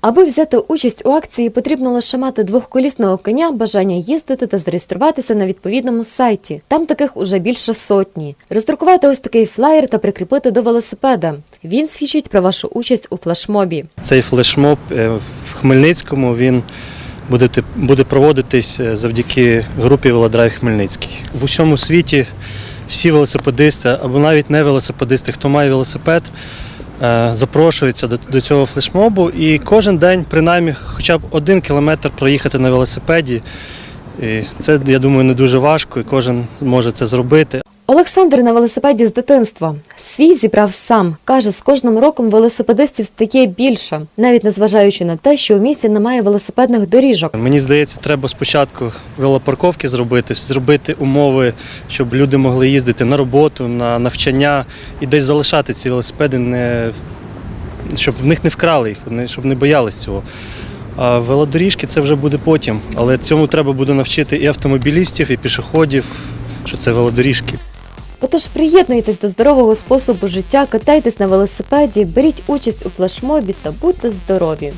Аби взяти участь у акції, потрібно лише мати двохколісного коня, бажання їздити та зареєструватися на відповідному сайті. Там таких уже більше сотні. Роздрукувати ось такий флаєр та прикріпити до велосипеда. Він свідчить про вашу участь у флешмобі. Цей флешмоб е, в Хмельницькому він буде, буде проводитись е, завдяки групі Велодрайв Хмельницький. В усьому світі всі велосипедисти або навіть не велосипедисти, хто має велосипед, запрошуються до, до цього флешмобу і кожен день, принаймні, хоча б один кілометр проїхати на велосипеді. І це, я думаю, не дуже важко, і кожен може це зробити. Олександр на велосипеді з дитинства. Свій зібрав сам. Каже, з кожним роком велосипедистів стає більше, навіть незважаючи на те, що у місті немає велосипедних доріжок. Мені здається, треба спочатку велопарковки зробити, зробити умови, щоб люди могли їздити на роботу, на навчання і десь залишати ці велосипеди, не, щоб в них не вкрали їх, щоб не боялись цього. А велодоріжки це вже буде потім. Але цьому треба буде навчити і автомобілістів, і пішоходів, що це велодоріжки. Отож, приєднуйтесь до здорового способу життя, катайтесь на велосипеді, беріть участь у флешмобі та будьте здорові.